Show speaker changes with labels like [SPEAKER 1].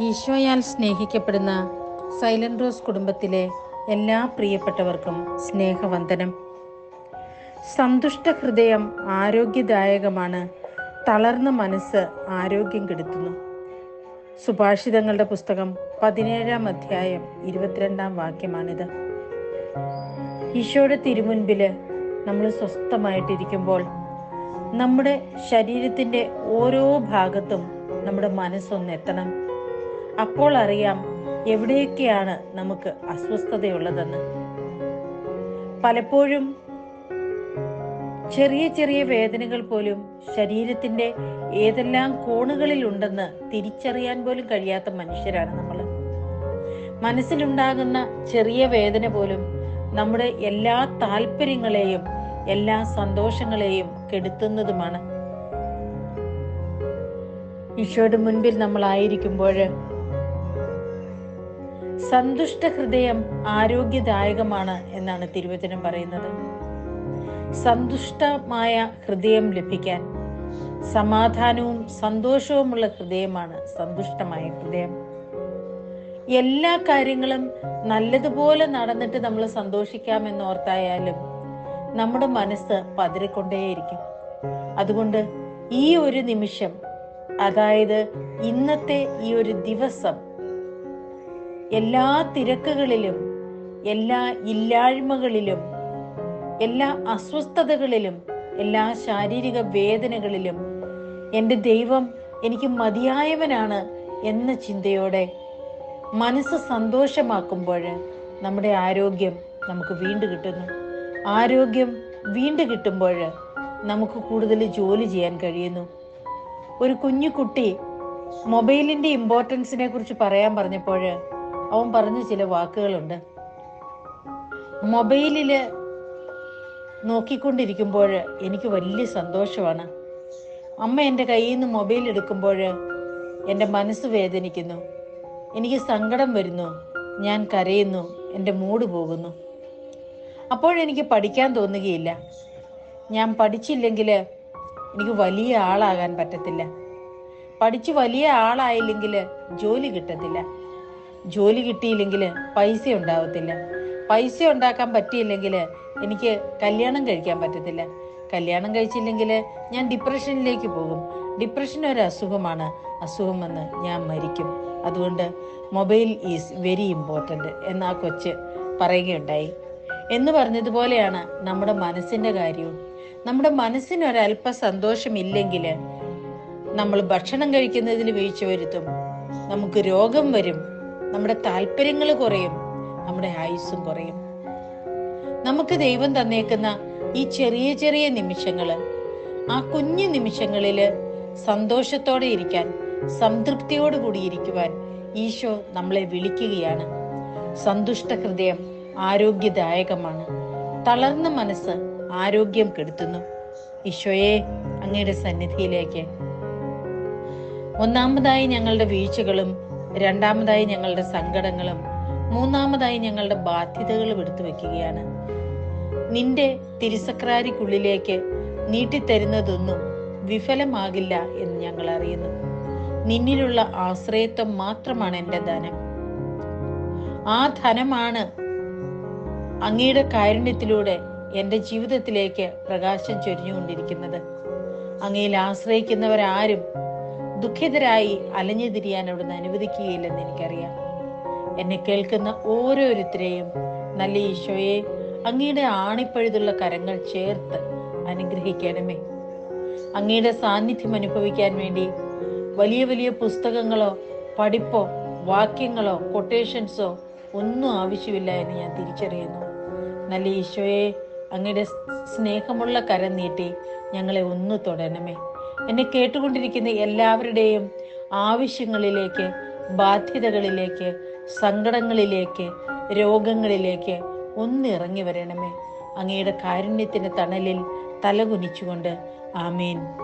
[SPEAKER 1] ഈശോയാൽ സ്നേഹിക്കപ്പെടുന്ന silent rose കുടുംബത്തിലെ എല്ലാ പ്രിയപ്പെട്ടവർക്കും സ്നേഹവന്ദനം. സന്തുഷ്ട ഹൃദയം ആരോഗ്യദായകമാണ് തളർന്ന മനസ്സ് ആരോഗ്യം കെടുത്തുന്നു. സുഭാഷിതങ്ങളുടെ പുസ്തകം പതിനേഴാം അധ്യായം ഇരുപത്തിരണ്ടാം വാക്യമാണിത്. ഈശോയുടെ തിരുമുൻപിൽ നമ്മൾ സ്വസ്ഥമായിട്ടിരിക്കുമ്പോൾ നമ്മുടെ ശരീരത്തിന്റെ ഓരോ ഭാഗത്തും നമ്മുടെ മനസ്സൊന്ന് എത്തണം അപ്പോൾ അറിയാം എവിടെയൊക്കെയാണ് നമുക്ക് അസ്വസ്ഥതയുള്ളതെന്ന്. പലപ്പോഴും ചെറിയ ചെറിയ വേദനകൾ പോലും ശരീരത്തിന്റെ ഏതെല്ലാം കോണുകളിൽ ഉണ്ടെന്ന് തിരിച്ചറിയാൻ പോലും കഴിയാത്ത മനുഷ്യരാണ് നമ്മൾ. മനസ്സിലുണ്ടാകുന്ന ചെറിയ വേദന പോലും നമ്മുടെ എല്ലാ താല്പര്യങ്ങളെയും എല്ലാ സന്തോഷങ്ങളെയും കെടുത്തുന്നതുമാണ്. ഈശോയുടെ മുൻപിൽ നമ്മളായിരിക്കുമ്പോൾ സന്തുഷ്ട ഹൃദയം ആരോഗ്യദായകമാണ് എന്നാണ് തിരുവചനം പറയുന്നത്. സന്തുഷ്ടമായ ഹൃദയം ലഭിക്കാൻ സമാധാനവും സന്തോഷവുമുള്ള ഹൃദയമാണ് സന്തുഷ്ടമായ ഹൃദയം. എല്ലാ കാര്യങ്ങളും നല്ലതുപോലെ നടന്നിട്ട് നമ്മൾ സന്തോഷിക്കാമെന്ന് ഓർത്തായാലും നമ്മുടെ മനസ്സ് പതിരിക്കൊണ്ടേയിരിക്കും. അതുകൊണ്ട് ഈ ഒരു നിമിഷം അതായത് ഇന്നത്തെ ഈ ഒരു ദിവസം എല്ലാ തിരക്കുകളിലും എല്ലാ ഇല്ലായ്മകളിലും എല്ലാ അസ്വസ്ഥതകളിലും എല്ലാ ശാരീരിക വേദനകളിലും എന്റെ ദൈവം എനിക്ക് മതിയായവനാണ് എന്ന ചിന്തയോടെ മനസ്സ് സന്തോഷമാക്കുമ്പോൾ നമ്മുടെ ആരോഗ്യം നമുക്ക് വീണ്ടും കിട്ടുന്നു. ആരോഗ്യം വീണ്ടും കിട്ടുമ്പോൾ നമുക്ക് കൂടുതൽ ജോലി ചെയ്യാൻ കഴിയുന്നു. ഒരു കുഞ്ഞു കുട്ടി മൊബൈലിന്റെ ഇമ്പോർട്ടൻസിനെ കുറിച്ച് പറയാൻ പറഞ്ഞപ്പോൾ അവൻ പറഞ്ഞ ചില വാക്കുകളുണ്ട്. മൊബൈലിൽ നോക്കിക്കൊണ്ടിരിക്കുമ്പോൾ എനിക്ക് വലിയ സന്തോഷമാണ്. അമ്മ എന്റെ കയ്യിൽ നിന്ന് മൊബൈൽ എടുക്കുമ്പോൾ എന്റെ മനസ്സ് വേദനിക്കുന്നു. എനിക്ക് സങ്കടം വരുന്നു. ഞാൻ കരയുന്നു. എന്റെ മൂഡ് പോകുന്നു. അപ്പോഴെനിക്ക് പഠിക്കാൻ തോന്നുകയില്ല. ഞാൻ പഠിച്ചില്ലെങ്കിൽ എനിക്ക് വലിയ ആളാകാൻ പറ്റത്തില്ല. പഠിച്ച് വലിയ ആളായില്ലെങ്കിൽ ജോലി കിട്ടത്തില്ല. ജോലി കിട്ടിയില്ലെങ്കിൽ പൈസ ഉണ്ടാവത്തില്ല. പൈസ ഉണ്ടാക്കാൻ പറ്റിയില്ലെങ്കിൽ എനിക്ക് കല്യാണം കഴിക്കാൻ പറ്റത്തില്ല. കല്യാണം കഴിച്ചില്ലെങ്കിൽ ഞാൻ ഡിപ്രഷനിലേക്ക് പോകും. ഡിപ്രഷൻ ഒരു അസുഖമാണ്. അസുഖം വന്ന് ഞാൻ മരിക്കും. അതുകൊണ്ട് മൊബൈൽ ഈസ് വെരി ഇമ്പോർട്ടന്റ് എന്ന് ആ കൊച്ച് പറയുകയുണ്ടായി. എന്ന് പറഞ്ഞതുപോലെയാണ് നമ്മുടെ മനസ്സിന്റെ കാര്യവും. നമ്മുടെ മനസ്സിന് ഒരല്പ സന്തോഷമില്ലെങ്കിൽ നമ്മൾ ഭക്ഷണം കഴിക്കുന്നതിൽ വീഴ്ച വരുത്തും. നമുക്ക് രോഗം വരും. നമ്മുടെ താല്പര്യങ്ങൾ കുറയും നമ്മുടെ ആയുസ്സും കുറയും. നമുക്ക് ദൈവം തന്നേക്കുന്ന ഈ ചെറിയ ചെറിയ നിമിഷങ്ങൾ ആ കുഞ്ഞു നിമിഷങ്ങളിൽ സന്തോഷത്തോടെ ഇരിക്കാൻ സംതൃപ്തിയോട് കൂടി ഇരിക്കുവാൻ ഈശോ നമ്മളെ വിളിക്കുകയാണ്. സന്തുഷ്ട ഹൃദയം ആരോഗ്യദായകമാണ്. തളർന്ന മനസ്സ് ആരോഗ്യം കെടുത്തുന്നു. ഈശോയെ അങ്ങയുടെ സന്നിധിയിലേക്ക്. ഒന്നാമതായി ഞങ്ങളുടെ വീഴ്ചകളും രണ്ടാമതായി ഞങ്ങളുടെ സങ്കടങ്ങളും മൂന്നാമതായി ഞങ്ങളുടെ ബാധ്യതകളും എടുത്തു വെക്കുകയാണ്. നിന്റെ തിരുസക്രാരിക്കുള്ളിലേക്ക് നീട്ടിത്തരുന്നതൊന്നും വിഫലമാകില്ല എന്ന് ഞങ്ങൾ അറിയുന്നു. നിന്നിലുള്ള ആശ്രയത്വം മാത്രമാണ് എന്റെ ധനം. ആ ധനമാണ് അങ്ങയുടെ കാരുണ്യത്തിലൂടെ എന്റെ ജീവിതത്തിലേക്ക് പ്രകാശം ചൊരിഞ്ഞുകൊണ്ടിരിക്കുന്നത്. അങ്ങയിൽ ആശ്രയിക്കുന്നവരാരും ദുഃഖിതരായി അലഞ്ഞു തിരിയാൻ അവിടുന്ന് അനുവദിക്കുകയില്ലെന്ന് എനിക്കറിയാം. എന്നെ കേൾക്കുന്ന ഓരോരുത്തരെയും നല്ല ഈശോയെ അങ്ങയുടെ ആണിപ്പഴുതുള്ള കരങ്ങൾ ചേർത്ത് അനുഗ്രഹിക്കണമേ. അങ്ങയുടെ സാന്നിധ്യം അനുഭവിക്കാൻ വേണ്ടി വലിയ വലിയ പുസ്തകങ്ങളോ പഠിപ്പോ വാക്യങ്ങളോ കൊട്ടേഷൻസോ ഒന്നും ആവശ്യമില്ല എന്ന് ഞാൻ തിരിച്ചറിയുന്നു. നല്ല ഈശോയെ അങ്ങയുടെ സ്നേഹമുള്ള കരം നീട്ടി ഞങ്ങളെ ഒന്ന് തൊടണമേ എന്നെ കേട്ടുകൊണ്ടിരിക്കുന്ന എല്ലാവരുടെയും ആവശ്യങ്ങളിലേക്ക് ബാധ്യതകളിലേക്ക് സങ്കടങ്ങളിലേക്ക് രോഗങ്ങളിലേക്ക് ഒന്നിറങ്ങി വരണമേ. അങ്ങയുടെ കാരുണ്യത്തിന്റെ തണലിൽ തലകുനിച്ചുകൊണ്ട്. ആമേൻ.